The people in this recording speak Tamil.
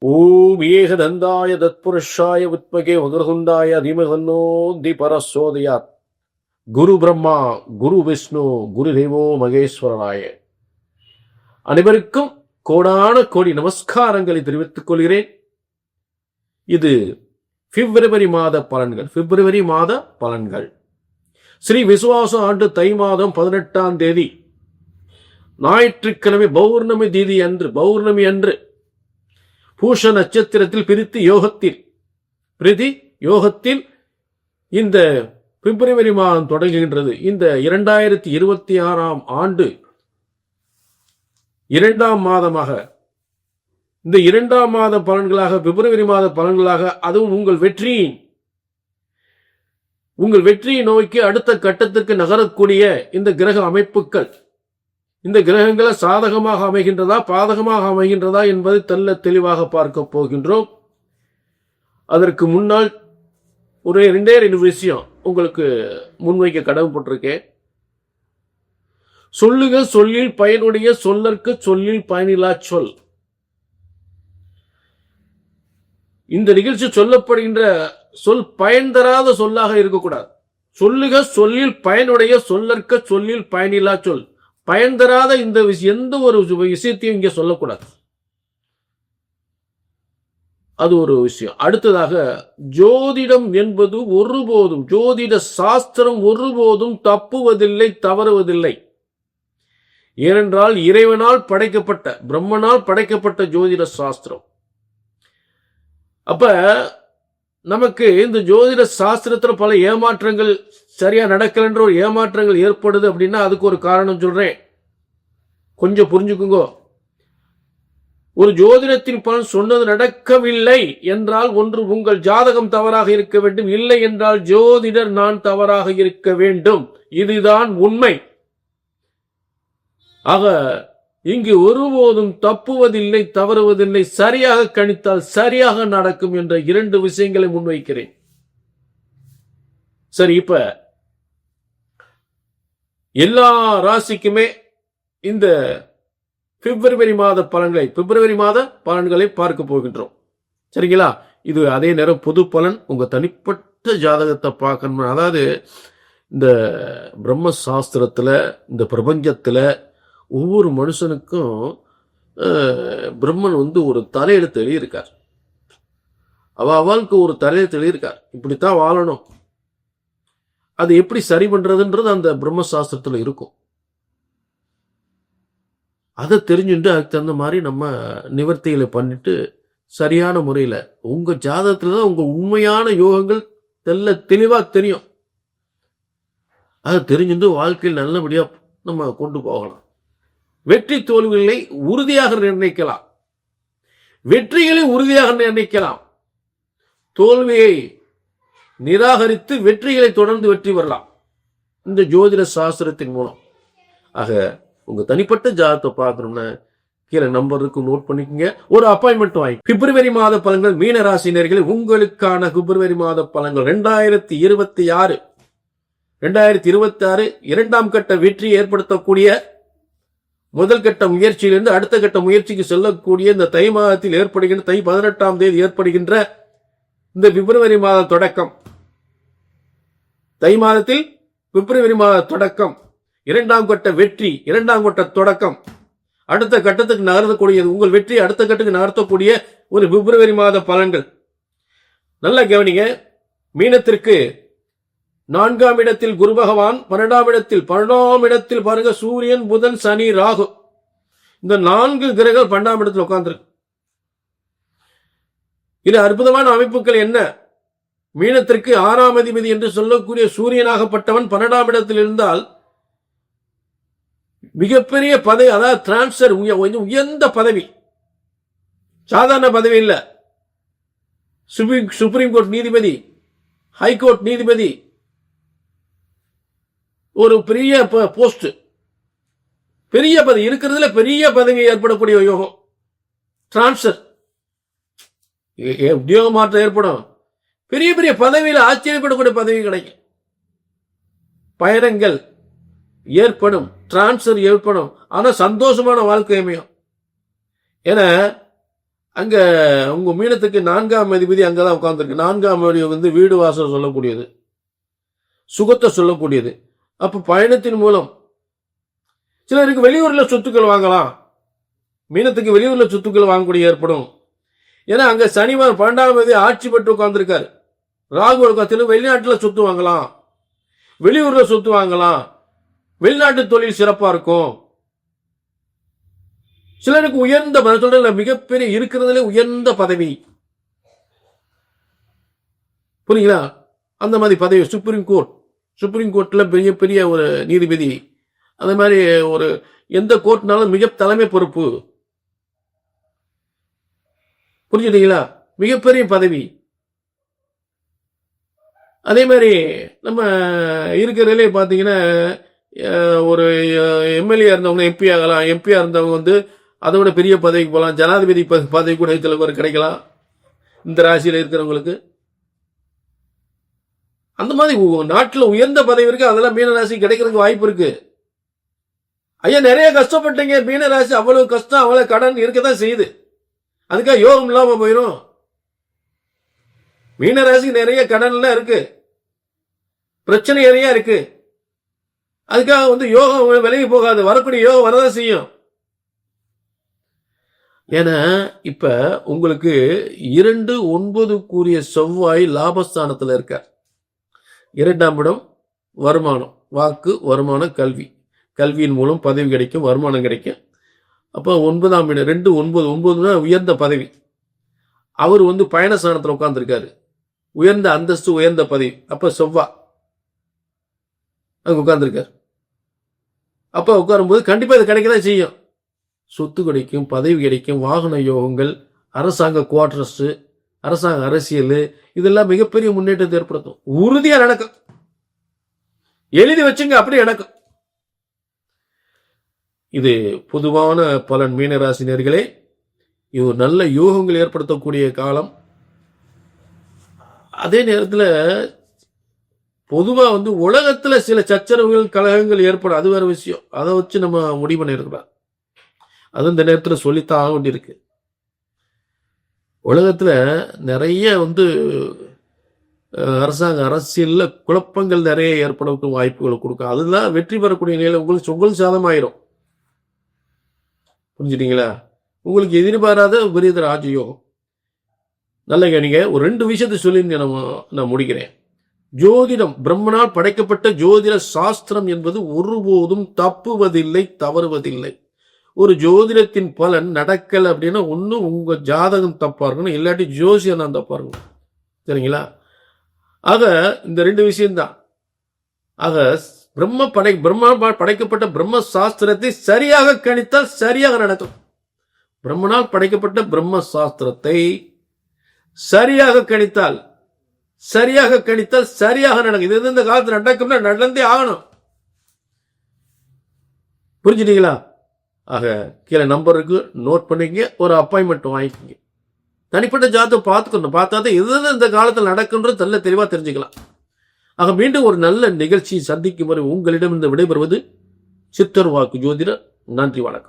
ஓம் ஏகதந்தாய தத்புருஷாய உத்மகே வக்ரதுண்டாய அதிமகன்னோந்தி பரசோதயாத். குரு பிரம்மா குரு விஷ்ணு குரு தேவோ மகேஸ்வரனாய. அனைவருக்கும் கோடான கோடி நமஸ்காரங்களை தெரிவித்துக் கொள்கிறேன். இது பிப்ரவரி மாத பலன்கள் பிப்ரவரி மாத பலன்கள். ஸ்ரீ விசுவாச ஆண்டு தை மாதம் பதினெட்டாம் தேதி. ஞாயிற்றுக்கிழமை பௌர்ணமி தீதி அன்று பௌர்ணமி அன்று பூஷ நட்சத்திரத்தில் பிரித்து யோகத்தில் பிரதி யோகத்தில் இந்த பிப்ரவரி மாதம் தொடங்குகின்றது. இந்த இரண்டாயிரத்தி இருபத்தி ஆறாம் ஆண்டு இரண்டாம் மாதமாக இந்த இரண்டாம் மாத பலன்களாக பிப்ரவரி மாத பலன்களாக அதுவும் உங்கள் வெற்றியின் உங்கள் வெற்றியை நோக்கி அடுத்த கட்டத்திற்கு நகரக்கூடிய இந்த கிரக அமைப்புகள் இந்த கிரகங்களை சாதகமாக அமைகின்றதா பாதகமாக அமைகின்றதா என்பதை தெல்ல தெளிவாக பார்க்க போகின்றோம். அதற்கு முன்னால் ஒரு ரெண்டே ரெண்டு விஷயம் உங்களுக்கு முன்வைக்க கடமைப்பட்டிருக்கேன் சொல்லுக சொல்லில் பயனுடைய சொல்லற்கு சொல்லில் பயனில்லா சொல். இந்த நிகழ்ச்சி சொல்லப்படுகின்ற சொல் பயன் தராத சொல்லாக இருக்கக்கூடாது. சொல்லுக சொல்லில் பயனுடைய சொல்லற்க சொல்லில் பயனிலா சொல். பயன் தராத இந்த விஷயம் எந்த ஒரு விஷயத்தையும் இங்கே சொல்லக்கூடாது. அது ஒரு விஷயம். அடுத்ததாக ஜோதிடம் என்பது ஒருபோதும் ஜோதிட சாஸ்திரம் ஒருபோதும் தப்புவதில்லை தவறுவதில்லை. ஏனென்றால் இறைவனால் படைக்கப்பட்ட பிரம்மனால் படைக்கப்பட்ட ஜோதிட சாஸ்திரம். அப்ப நமக்கு இந்த ஜோதிட சாஸ்திரத்துல பல ஏமாற்றங்கள் சரியா நடக்கலன்ற ஒரு ஏமாற்றங்கள் ஏற்படுது அப்படின்னா அதுக்கு ஒரு காரணம் சொல்றேன். கொஞ்சம் புரிஞ்சுக்குங்கோ. ஒரு ஜோதிடத்தின் பலன் சொன்னது நடக்கவில்லை என்றால் ஒன்று உங்கள் ஜாதகம் தவறாக இருக்க வேண்டும். இல்லை என்றால் ஜோதிடர் நான் தவறாக இருக்க வேண்டும். இதுதான் உண்மை. ஆக இங்கு ஒருபோதும் தப்புவதில்லை தவறுவதில்லை சரியாக கணித்தால் சரியாக நடக்கும் என்ற இரண்டு விஷயங்களை முன்வைக்கிறேன். சரி இப்ப எல்லா ராசிக்குமே இந்த பிப்ரவரி மாத பலன்களை பிப்ரவரி மாத பலன்களை பார்க்க போகின்றோம். சரிங்களா? இது அதே நேரம் பொது பலன். உங்க தனிப்பட்ட ஜாதகத்தை பார்க்கணும். அதாவது இந்த பிரம்ம சாஸ்திரத்துல இந்த பிரபஞ்சத்துல ஒவ்வொரு மனுஷனுக்கும் பிரம்மன் வந்து ஒரு தலையெழுத்து எழுதியிருக்கார் அவ அவளுக்கு ஒரு தலையெழுத்து எழுதியிருக்கார் இப்படித்தான் வாழணும். அது எப்படி சரி பண்றதுன்றது அந்த பிரம்ம சாஸ்திரத்துல இருக்கும். அதை தெரிஞ்சுட்டு அதுக்கு தகுந்த மாதிரி நம்ம நிவர்த்திகளை பண்ணிட்டு சரியான முறையில் உங்க ஜாதகத்துல தான் உங்க உண்மையான யோகங்கள் தெல்ல தெளிவா தெரியும். அதை தெரிஞ்சுட்டு வாழ்க்கையில் நல்லபடியா நம்ம கொண்டு போகலாம். வெற்றி தோல்விகளை உறுதியாக நிர்ணயிக்கலாம். வெற்றிகளை உறுதியாக நிர்ணயிக்கலாம். தோல்வியை நிராகரித்து வெற்றிகளை தொடர்ந்து வெற்றி பெறலாம். இந்த ஜோதிட சாஸ்திரத்தின் மூலம். ஆக உங்க தனிப்பட்ட ஜாதகத்தை பார்க்கணும்னா கீழே நம்பர் இருக்கு நோட் பண்ணிக்கோங்க. ஒரு அப்பாயின்மெண்ட் வாங்கி. பிப்ரவரி மாத பலன்கள் மீன ராசினியர்களே உங்களுக்கான பிப்ரவரி மாத பலன்கள் ரெண்டாயிரத்தி இருபத்தி ஆறு. ரெண்டாயிரத்தி இருபத்தி ஆறு இரண்டாம் கட்ட வெற்றி ஏற்படுத்தக்கூடிய முதல் கட்ட முயற்சியிலிருந்து அடுத்த கட்ட முயற்சிக்கு செல்லக்கூடிய இந்த தை மாதத்தில் ஏற்படுகின்ற தை பதினெட்டாம் தேதி ஏற்படுகின்ற இந்த பிப்ரவரி மாத தொடக்கம். தை மாதத்தில் பிப்ரவரி மாத தொடக்கம். இரண்டாம் கட்ட வெற்றி இரண்டாம் கட்ட தொடக்கம். அடுத்த கட்டத்துக்கு நகர்த்தக்கூடியது உங்கள் வெற்றி அடுத்த கட்டத்துக்கு நகர்த்தக்கூடிய ஒரு பிப்ரவரி மாத பலன்கள். நல்லா கவனிங்க மீனத்திற்கு நான்காம் இடத்தில் குரு பகவான் பன்னெண்டாம் இடத்தில் பன்னெண்டாம் இடத்தில் பாருங்க சூரியன் புதன் சனி ராகு. இந்த நான்கு கிரகங்கள் பன்னெண்டாம் இடத்தில் உட்கார்ந்துருக்கு. இது அற்புதமான அமைப்புகள் என்ன? மீனத்திற்கு ஆறாம் அதிபதி என்று சொல்லக்கூடிய சூரியனாகப்பட்டவன் பன்னெண்டாம் இடத்தில் இருந்தால் மிகப்பெரிய பதவி அதாவது டிரான்ஸ்பர் உயர்ந்த பதவி. சாதாரண பதவி இல்லை. சுப்ரீம் சுப்ரீம் கோர்ட் நீதிபதி ஹைகோர்ட் நீதிபதி ஒரு பெரிய போஸ்ட் பெரிய பதவி இருக்கிறதுல பெரிய பதவி ஏற்படக்கூடிய யோகம். டிரான்ஸ்பர் உத்தியோக மாற்றம் ஏற்படும். பெரிய பெரிய பதவியில் ஆச்சரியப்படக்கூடிய பதவி கிடைக்கும். பயணங்கள் ஏற்படும். டிரான்ஸ்பர் ஏற்படும். ஆனால் சந்தோஷமான வாழ்க்கை அமையும். ஏன்னா அங்க உங்க மீனத்துக்கு நான்காம் அதிபதி அங்கதான் உட்கார்ந்துருக்கு. நான்காம் அதிபதி வந்து வீடு வாசல் சொல்லக்கூடியது. சுகத்தை சொல்லக்கூடியது. அப்ப பயணத்தின் மூலம் சிலருக்கு வெளியூர்ல சொத்துக்கள் வாங்கலாம். மீனத்துக்கு வெளியூர்ல சொத்துக்கள் வாங்கக்கூடிய ஏற்படும். ஏன்னா அங்க சனிவார் பன்னெண்டாம் தேதி ஆட்சி பெற்று உட்கார்ந்துருக்காரு. ராகு உலகத்தில் வெளிநாட்டுல சொத்து வாங்கலாம். வெளியூர்ல சொத்து வாங்கலாம். வெளிநாட்டு தொழில் சிறப்பா இருக்கும். சிலருக்கு உயர்ந்த நான் மிகப்பெரிய இருக்கிறதுல உயர்ந்த பதவி. புரியுங்களா அந்த மாதிரி பதவி சுப்ரீம் கோர்ட் சுப்ரீம் கோர்ட்ல பெரிய பெரிய ஒரு நீதிபதி. அந்த மாதிரி ஒரு எந்த கோர்ட்னாலும் மிக தலைமை பொறுப்பு. புரிஞ்சுட்டீங்களா மிகப்பெரிய பதவி. அதே மாதிரி நம்ம இருக்கிறதுலே பார்த்தீங்கன்னா ஒரு எம்எல்ஏ இருந்தவங்க எம்பி ஆகலாம். எம்பியா இருந்தவங்க வந்து அதை விட பெரிய பதவிக்கு போகலாம். ஜனாதிபதி ப- பதவி கூட இதில் கிடைக்கலாம். இந்த ராசியில் இருக்கிறவங்களுக்கு. அந்த மாதிரி நாட்டில் உயர்ந்த பதவி இருக்கு அதெல்லாம் மீனராசி கிடைக்கிறதுக்கு வாய்ப்பு இருக்கு. ஐயா நிறைய கஷ்டப்பட்டீங்க. மீனராசி அவ்வளவு கஷ்டம் அவ்வளவு கடன் இருக்கதான் செய்யுது. அதுக்காக யோகம் இல்லாம போயிடும் மீனராசி நிறைய கடன்லாம் இருக்கு. பிரச்சனை நிறைய இருக்கு. அதுக்காக வந்து யோகம் விலகி போகாது. வரக்கூடிய யோகம் வரதான் செய்யும். ஏன்னா இப்ப உங்களுக்கு இரண்டு ஒன்பது கூறிய செவ்வாய் லாபஸ்தானத்துல இருக்கார். இரண்டாம் இடம் வருமானம். வாக்கு வருமானம் கல்வி. கல்வியின் மூலம் பதவி கிடைக்கும் வருமானம் கிடைக்கும். அப்போ ஒன்பதாம் இடம் ரெண்டு ஒன்பது ஒன்பதுனா உயர்ந்த பதவி. அவர் வந்து பயணஸ்தானத்தில் உட்காந்துருக்காரு உயர்ந்த அந்தஸ்து உயர்ந்த பதவி. அப்போ செவ்வா. அங்கே உட்காந்துருக்கார் அப்போ உட்காரும்போது கண்டிப்பாக இது கிடைக்க தான் செய்யும். சொத்து கிடைக்கும் பதவி கிடைக்கும் வாகன யோகங்கள் அரசாங்க குவார்டர்ஸு அரசாங்க அரசியல் இதெல்லாம் மிகப்பெரிய முன்னேற்றத்தை ஏற்படுத்தும். உறுதியாக நடக்கும். எழுதி வச்சுங்க அப்படி நடக்கும். இது பொதுவான பலன் மீனராசினியர்களே இது நல்ல யூகங்கள் ஏற்படுத்தக்கூடிய காலம். அதே நேரத்தில் பொதுவாக வந்து உலகத்தில் சில சச்சரவுகள் கழகங்கள் ஏற்படும். அது வேற விஷயம். அதை வச்சு நம்ம முடிவு பண்ணியிருக்கிறோம் அது இந்த நேரத்தில் சொல்லித்தான் ஆக வேண்டியிருக்கு. உலகத்தில் நிறைய வந்து அரசாங்க அரசியலில் குழப்பங்கள் நிறைய ஏற்படக்கூடிய வாய்ப்புகளை கொடுக்கும். அதுதான் வெற்றி பெறக்கூடிய நிலை உங்களுக்கு உங்கள் சாதமாயிரும். புரிஞ்சுட்டீங்களா? உங்களுக்கு எதிர்பாராத விபரீத ராஜயோகம் நல்ல கணிங்க ஒரு ரெண்டு விஷயத்தை சொல்லி நம்ம நான் முடிக்கிறேன். ஜோதிடம் பிரம்மனால் படைக்கப்பட்ட ஜோதிட சாஸ்திரம் என்பது ஒருபோதும் தப்புவதில்லை தவறுவதில்லை. ஒரு ஜோதிடத்தின் பலன் நடக்கல அப்படின்னா ஒன்றும் உங்க ஜாதகம் தப்பா இருக்கணும் இல்லாட்டி ஜோசியம் தான் தப்பா இருக்கணும். சரிங்களா? ஆக இந்த ரெண்டு விஷயம்தான். ஆக பிரம்ம படை பிரம்மா படைக்கப்பட்ட பிரம்ம சாஸ்திரத்தை சரியாக கணித்தால் சரியாக நடக்கும். பிரம்மனால் படைக்கப்பட்ட பிரம்ம சாஸ்திரத்தை சரியாக கணித்தால் சரியாக கணித்தால் சரியாக நடக்கும். இது இந்த காலத்தில் நடக்கும்னா நடந்தே ஆகணும். புரிஞ்சுட்டீங்களா? ஆக கீழே நம்பர் இருக்கு. நோட் பண்ணிக்கங்க. ஒரு அப்பாயின்மெண்ட் வாங்கிக்கோங்க. தனிப்பட்ட ஜாதகம் பார்த்துக்கணும். பார்த்தா தான் எது இந்த காலத்தில் நடக்குன்றது நல்ல தெளிவாக தெரிஞ்சுக்கலாம். ஆக மீண்டும் ஒரு நல்ல நிகழ்ச்சி சந்திக்கும் வரை உங்களிடம் இந்த விடைபெறுவது சித்தர் வாக்கு ஜோதிடர். நன்றி வணக்கம்.